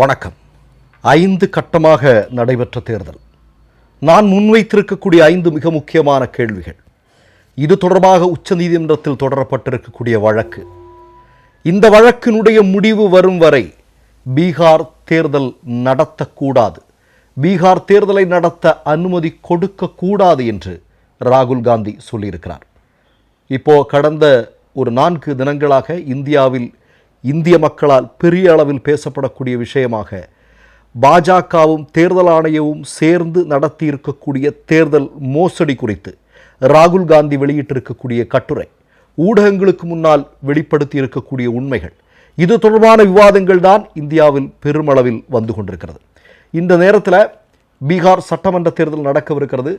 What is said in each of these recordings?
வணக்கம். ஐந்து கட்டமாக நடைபெற்ற தேர்தல். நான் முன்வைத்திருக்கக்கூடிய ஐந்து மிக முக்கியமான கேள்விகள். இது தொடர்பாக உச்சநீதிமன்றத்தில் தொடரப்பட்டிருக்கக்கூடிய வழக்கு. இந்த வழக்கினுடைய முடிவு வரும் வரை பீகார் தேர்தல் நடத்தக்கூடாது. பீகார் தேர்தலை நடத்த அனுமதி கொடுக்கக்கூடாது என்று ராகுல் காந்தி சொல்லியிருக்கிறார். இப்போ கடந்த ஒரு நான்கு தினங்களாக இந்தியாவில் இந்திய மக்களால் பெரிய அளவில் பேசப்படக்கூடிய விஷயமாக பாஜகவும் தேர்தல் ஆணையமும் சேர்ந்து நடத்தி இருக்கக்கூடிய தேர்தல் மோசடி குறித்து ராகுல் காந்தி வெளியிட்டிருக்கக்கூடிய கட்டுரை ஊடகங்களுக்கு முன்னால் வெளிப்படுத்தி இருக்கக்கூடிய உண்மைகள். இது தொடர்பான விவாதங்கள் தான் இந்தியாவில் பெருமளவில் வந்து கொண்டிருக்கிறது. இந்த நேரத்தில் பீகார் சட்டமன்ற தேர்தல் நடக்கவிருக்கிறது.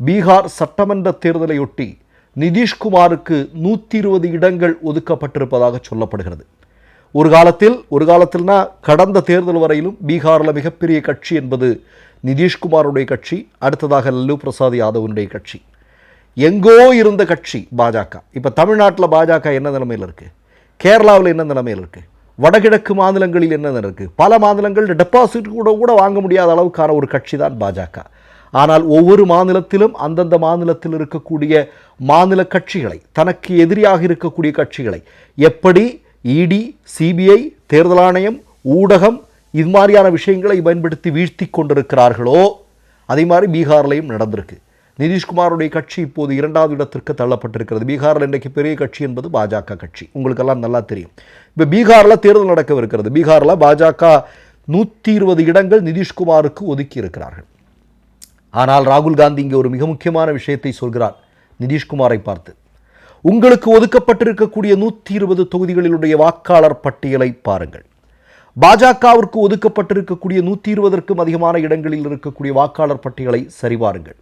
பீகார் சட்டமன்ற தேர்தலையொட்டி நிதிஷ்குமாருக்கு நூற்றி இருபது இடங்கள் ஒதுக்கப்பட்டிருப்பதாக சொல்லப்படுகிறது. ஒரு காலத்தில் ஒரு காலத்தில்னா கடந்த தேர்தல் வரையிலும் பீகாரில் மிகப்பெரிய கட்சி என்பது நிதிஷ்குமாருடைய கட்சி அடுத்ததாக லல்லு பிரசாத் யாதவனுடைய கட்சி. எங்கோ இருந்த கட்சி பாஜக. இப்போ தமிழ்நாட்டில் பாஜக என்ன நிலைமையில் இருக்குது கேரளாவில் என்ன நிலைமையில் இருக்குது வடகிழக்கு மாநிலங்களில் என்ன இருக்குது பல மாநிலங்கள் டெபாசிட் கூட கூட வாங்க முடியாத அளவுக்கான ஒரு கட்சி தான் பாஜக. ஆனால் ஒவ்வொரு மாநிலத்திலும் அந்தந்த மாநிலத்தில் இருக்கக்கூடிய மாநில கட்சிகளை தனக்கு எதிரியாக இருக்கக்கூடிய கட்சிகளை எப்படி இடி சிபிஐ தேர்தல் ஆணையம் ஊடகம் இது மாதிரியான விஷயங்களை பயன்படுத்தி வீழ்த்தி கொண்டிருக்கிறார்களோ? அதே மாதிரி பீகார்லையும் நடந்திருக்கு. நிதிஷ்குமாருடைய கட்சி இப்போது இரண்டாவது இடத்திற்கு தள்ளப்பட்டிருக்கிறது. பீகாரில் இன்றைக்கு பெரிய கட்சி என்பது பாஜக கட்சி. உங்களுக்கெல்லாம் நல்லா தெரியும். இப்போ பீகாரில் தேர்தல் நடக்கவிருக்கிறது. பீகாரில் பாஜக நூற்றி இருபது இடங்கள் நிதிஷ்குமாருக்கு ஒதுக்கி இருக்கிறார்கள். ஆனால் ராகுல் காந்தி இங்கே ஒரு மிக முக்கியமான விஷயத்தை சொல்கிறார். நிதிஷ்குமாரை பார்த்து. உங்களுக்கு ஒதுக்கப்பட்டிருக்கக்கூடிய நூற்றி இருபது தொகுதிகளிலுடைய வாக்காளர் பட்டியலை பாருங்கள். பாஜகவிற்கு ஒதுக்கப்பட்டிருக்கக்கூடிய நூற்றி இருபதற்கும் அதிகமான இடங்களில் இருக்கக்கூடிய வாக்காளர் பட்டியலை சரிபாருங்கள்.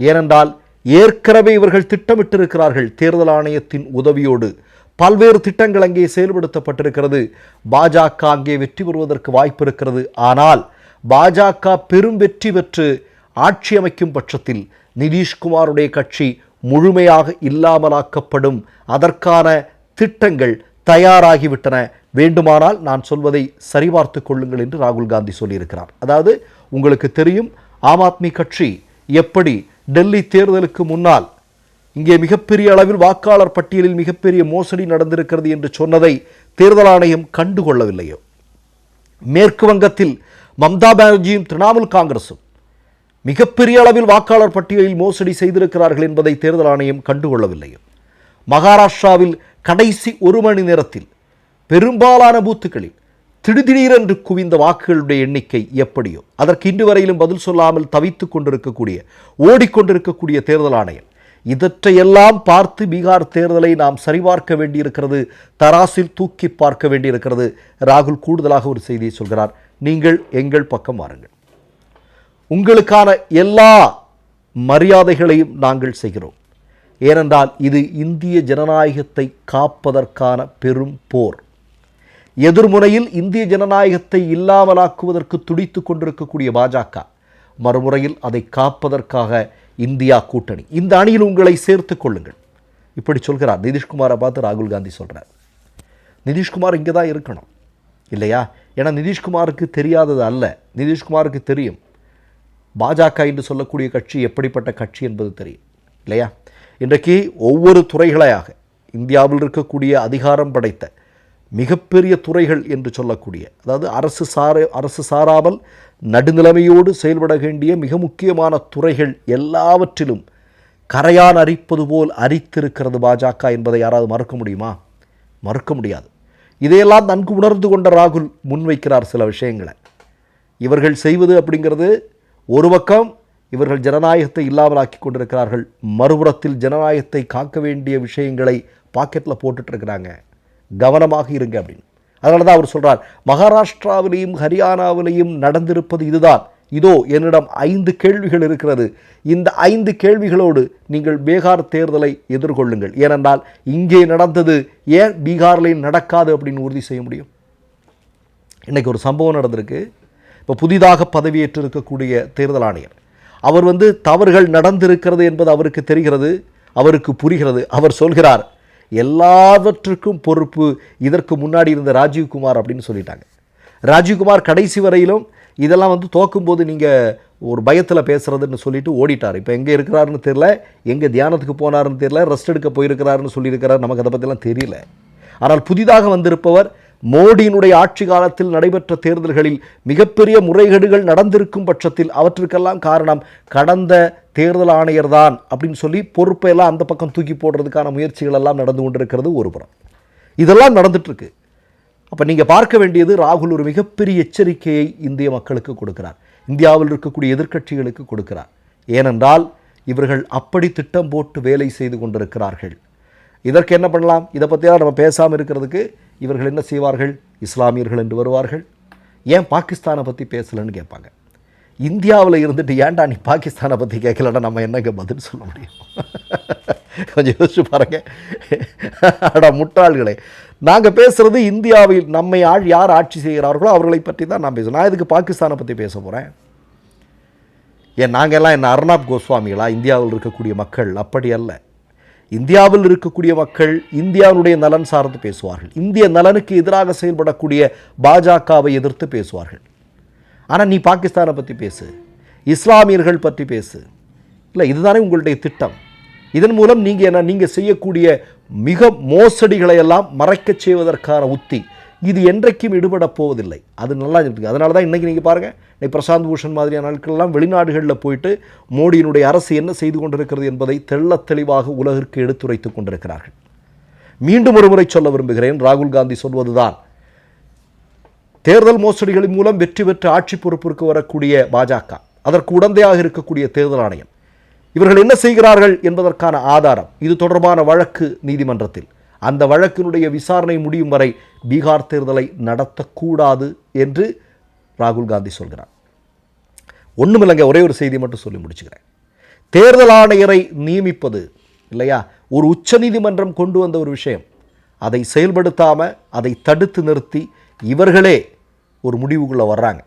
ஏனென்றால் ஏற்கனவே இவர்கள் திட்டமிட்டிருக்கிறார்கள். தேர்தல் ஆணையத்தின் உதவியோடு பல்வேறு திட்டங்கள் அங்கே செயல்படுத்தப்பட்டிருக்கிறது. பாஜக அங்கே வெற்றி பெறுவதற்கு வாய்ப்பு இருக்கிறது. ஆனால் பாஜக பெரும் வெற்றி பெற்று ஆட்சி அமைக்கும் பட்சத்தில் நிதிஷ்குமாருடைய கட்சி முழுமையாக இல்லாமலாக்கப்படும் அதற்கான திட்டங்கள் தயாராகிவிட்டன. வேண்டுமானால் நான் சொல்வதை சரிபார்த்து கொள்ளுங்கள் என்று ராகுல் காந்தி சொல்லியிருக்கிறார். அதாவது உங்களுக்கு தெரியும் ஆம் ஆத்மி கட்சி எப்படி டெல்லி தேர்தலுக்கு முன்னால் இங்கே மிகப்பெரிய அளவில் வாக்காளர் பட்டியலில் மிகப்பெரிய மோசடி நடந்திருக்கிறது என்று சொன்னதை தேர்தல் ஆணையம் கண்டுகொள்ளவில்லையோ? மேற்கு வங்கத்தில் மம்தா பானர்ஜியும் திரிணாமுல் காங்கிரசும் மிகப்பெரிய அளவில் வாக்காளர் பட்டியலில் மோசடி செய்திருக்கிறார்கள் என்பதை தேர்தல் ஆணையம் கண்டுகொள்ளவில்லை. மகாராஷ்டிராவில் கடைசி ஒரு மணி நேரத்தில் பெரும்பாலான பூத்துக்களில் திடீரென்று குவிந்த வாக்குகளுடைய எண்ணிக்கை எப்படியோ அதற்கு இன்று வரையிலும் பதில் சொல்லாமல் தவித்துக் கொண்டிருக்கக்கூடிய ஓடிக்கொண்டிருக்கக்கூடிய தேர்தல் ஆணையம் இதற்றையெல்லாம் பார்த்து பீகார் தேர்தலை நாம் சரிபார்க்க வேண்டியிருக்கிறது தராசில் தூக்கி பார்க்க வேண்டியிருக்கிறது. ராகுல் கூடுதலாக ஒரு செய்தியை சொல்கிறார். நீங்கள் எங்கள் பக்கம் வாருங்கள். உங்களுக்கான எல்லா மரியாதைகளையும் நாங்கள் செய்கிறோம். ஏனென்றால் இது இந்திய ஜனநாயகத்தை காப்பதற்கான பெரும் போர். எதிர்முனையில் இந்திய ஜனநாயகத்தை இல்லாமலாக்குவதற்கு துடித்து கொண்டிருக்கக்கூடிய பாஜக மறுமுறையில் அதை காப்பதற்காக இந்தியா கூட்டணி. இந்த அணியில் உங்களை சேர்த்து கொள்ளுங்கள். இப்படி சொல்கிறார். நிதிஷ்குமாரை பார்த்து ராகுல் காந்தி சொல்கிறார் நிதிஷ்குமார் இங்கே தான் இருக்கணும். இல்லையா? ஏன்னா நிதிஷ்குமாருக்கு தெரியாதது அல்ல. நிதிஷ்குமாருக்கு தெரியும். பாஜக என்று சொல்லக்கூடிய கட்சி எப்படிப்பட்ட கட்சி என்பது தெரியும் இல்லையா? இன்றைக்கு ஒவ்வொரு துறைகளையாக இந்தியாவில் இருக்கக்கூடிய அதிகாரம் படைத்த மிகப்பெரிய துறைகள் என்று சொல்லக்கூடிய அதாவது அரசு சார அரசு சாராமல் நடுநிலைமையோடு செயல்பட வேண்டிய மிக முக்கியமான துறைகள் எல்லாவற்றிலும் கரையான் அரிப்பது போல் அரித்திருக்கிறது பாஜக என்பதை யாராவது மறுக்க முடியுமா? மறுக்க முடியாது. இதையெல்லாம் நன்கு உணர்ந்து கொண்ட ராகுல் முன்வைக்கிறார் சில விஷயங்களை. இவர்கள் செய்வது அப்படிங்கிறது ஒரு பக்கம் இவர்கள் ஜனநாயகத்தை இல்லாமலாக்கி கொண்டிருக்கிறார்கள் மறுபுறத்தில் ஜனநாயகத்தை காக்க வேண்டிய விஷயங்களை பாக்கெட்டில் போட்டுட்ருக்கிறாங்க. கவனமாக இருங்க அப்படின்னு. அதனால தான் அவர் சொல்கிறார் மகாராஷ்டிராவிலேயும் ஹரியானாவிலேயும் நடந்திருப்பது இதுதான். இதோ என்னிடம் ஐந்து கேள்விகள் இருக்கிறது. இந்த ஐந்து கேள்விகளோடு நீங்கள் பீகார் தேர்தலை எதிர்கொள்ளுங்கள். ஏனென்றால் இங்கே நடந்தது ஏன் பீகார்லேயும் நடக்காது அப்படின்னு உறுதி செய்ய முடியும்? இன்றைக்கி ஒரு சம்பவம் நடந்திருக்கு. இப்போ புதிதாக பதவியேற்று இருக்கக்கூடிய தேர்தல் ஆணையர். அவர் வந்து தவறுகள் நடந்திருக்கிறது என்பது அவருக்கு தெரிகிறது அவருக்கு புரிகிறது அவர் சொல்கிறார். எல்லாவற்றுக்கும் பொறுப்பு இதற்கு முன்னாடி இருந்த ராஜீவ்குமார் அப்படின்னு சொல்லிட்டாங்க. ராஜீவ்குமார் கடைசி வரையிலும் இதெல்லாம் வந்து தோக்கும்போது நீங்கள் ஒரு பயத்தில் பேசுகிறதுன்னு சொல்லிட்டு ஓடிட்டார். இப்போ எங்கே இருக்கிறாருன்னு தெரில எங்கே தியானத்துக்கு போனாருன்னு தெரியல ரெஸ்ட் எடுக்க போயிருக்கிறாருன்னு சொல்லியிருக்கிறார். நமக்கு அதை பற்றிலாம் தெரியல. ஆனால் புதிதாக வந்திருப்பவர் மோடியினுடைய ஆட்சி காலத்தில் நடைபெற்ற தேர்தல்களில் மிகப்பெரிய முறைகேடுகள் நடந்திருக்கும் பட்சத்தில் அவற்றுக்கெல்லாம் காரணம் கடந்த தேர்தல் ஆணையர் தான் அப்படின்னு சொல்லி பொறுப்பையெல்லாம் அந்த பக்கம் தூக்கி போடுறதுக்கான முயற்சிகள் எல்லாம் நடந்து கொண்டிருக்கிறது ஒரு புறம். இதெல்லாம் நடந்துட்டுருக்கு. அப்போ நீங்கள் பார்க்க வேண்டியது ராகுல் ஒரு மிகப்பெரிய எச்சரிக்கையை இந்திய மக்களுக்கு கொடுக்கிறார். இந்தியாவில் இருக்கக்கூடிய எதிர்க்கட்சிகளுக்கு கொடுக்கிறார். ஏனென்றால் இவர்கள் அப்படி திட்டம் போட்டு வேலை செய்து கொண்டிருக்கிறார்கள். இதற்கு என்ன பண்ணலாம்? இதை பற்றியெல்லாம் நம்ம பேசாமல் இருக்கிறதுக்கு இவர்கள் என்ன செய்வார்கள்? இஸ்லாமியர்கள் என்று வருவார்கள். ஏன் பாகிஸ்தானை பற்றி பேசலைன்னு கேட்பாங்க. இந்தியாவில் இருந்துட்டு ஏன்டா நீ பாகிஸ்தானை பற்றி கேட்கலன்னா நம்ம என்னங்க பதில் சொல்ல முடியும்? கொஞ்சம் யோசிச்சு பாருங்க. அடா முட்டாள்களே. நாங்கள் பேசுகிறது இந்தியாவில் நம்மை ஆள் யார் ஆட்சி செய்கிறார்களோ அவர்களை பற்றி தான் நான் பேசுகிறேன் நான் இதுக்கு பாகிஸ்தானை பற்றி பேச போகிறேன் ஏன் நாங்கள் எல்லாம் என்ன அர்ணாப் கோஸ்வாமிகளா? இந்தியாவில் இருக்கக்கூடிய மக்கள் அப்படி அல்ல. இந்தியாவில் இருக்கக்கூடிய மக்கள் இந்தியாவுடைய நலன் சார்ந்து பேசுவார்கள். இந்திய நலனுக்கு எதிராக செயல்படக்கூடிய பாஜகவை எதிர்த்து பேசுவார்கள். ஆனால் நீ பாகிஸ்தானை பற்றி பேசு. இஸ்லாமியர்கள் பற்றி பேசு. இல்லை இதுதானே உங்களுடைய திட்டம். இதன் மூலம் நீங்கள் என்ன நீங்கள் செய்யக்கூடிய மிக மோசடிகளை எல்லாம் மறைக்கச் செய்வதற்கான உத்தி இது என்றைக்கும் ஈடுபடப் போவதில்லை. அது நல்லா இருக்குது அதனால தான் இன்றைக்கி நீங்கள் பாருங்கள் இன்னைக்கு பிரசாந்த் பூஷன் மாதிரியான நாட்கள்லாம் வெளிநாடுகளில் போயிட்டு மோடியினுடைய அரசு என்ன செய்து கொண்டிருக்கிறது என்பதை தெள்ளத் தெளிவாக உலகிற்கு எடுத்துரைத்துக் கொண்டிருக்கிறார்கள். மீண்டும் ஒரு முறை சொல்ல விரும்புகிறேன். ராகுல் காந்தி சொல்வதுதான். தேர்தல் மோசடிகளின் மூலம் வெற்றி பெற்று ஆட்சி பொறுப்பிற்கு வரக்கூடிய பாஜக அதற்கு உடந்தையாக இருக்கக்கூடிய தேர்தல் ஆணையம். இவர்கள் என்ன செய்கிறார்கள் என்பதற்கான ஆதாரம் இது தொடர்பான வழக்கு நீதிமன்றத்தில். அந்த வழக்கினுடைய விசாரணை முடியும் வரை பீகார் தேர்தலை நடத்தக்கூடாது என்று ராகுல் காந்தி சொல்கிறார். ஒன்றுமில்லைங்க ஒரே ஒரு செய்தி மட்டும் சொல்லி முடிச்சுக்கிறேன். தேர்தல் ஆணையரை நியமிப்பது இல்லையா ஒரு உச்சநீதிமன்றம் கொண்டு வந்த ஒரு விஷயம். அதை செயல்படுத்தாமல் அதை தடுத்து நிறுத்தி இவர்களே ஒரு முடிவுக்குள்ளே வர்றாங்க.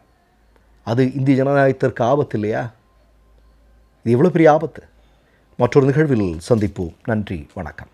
அது இந்திய ஜனநாயகத்திற்கு ஆபத்து இல்லையா? இது எவ்வளோ பெரிய ஆபத்து? மற்றொரு நிகழ்வில் சந்திப்போம். நன்றி வணக்கம்.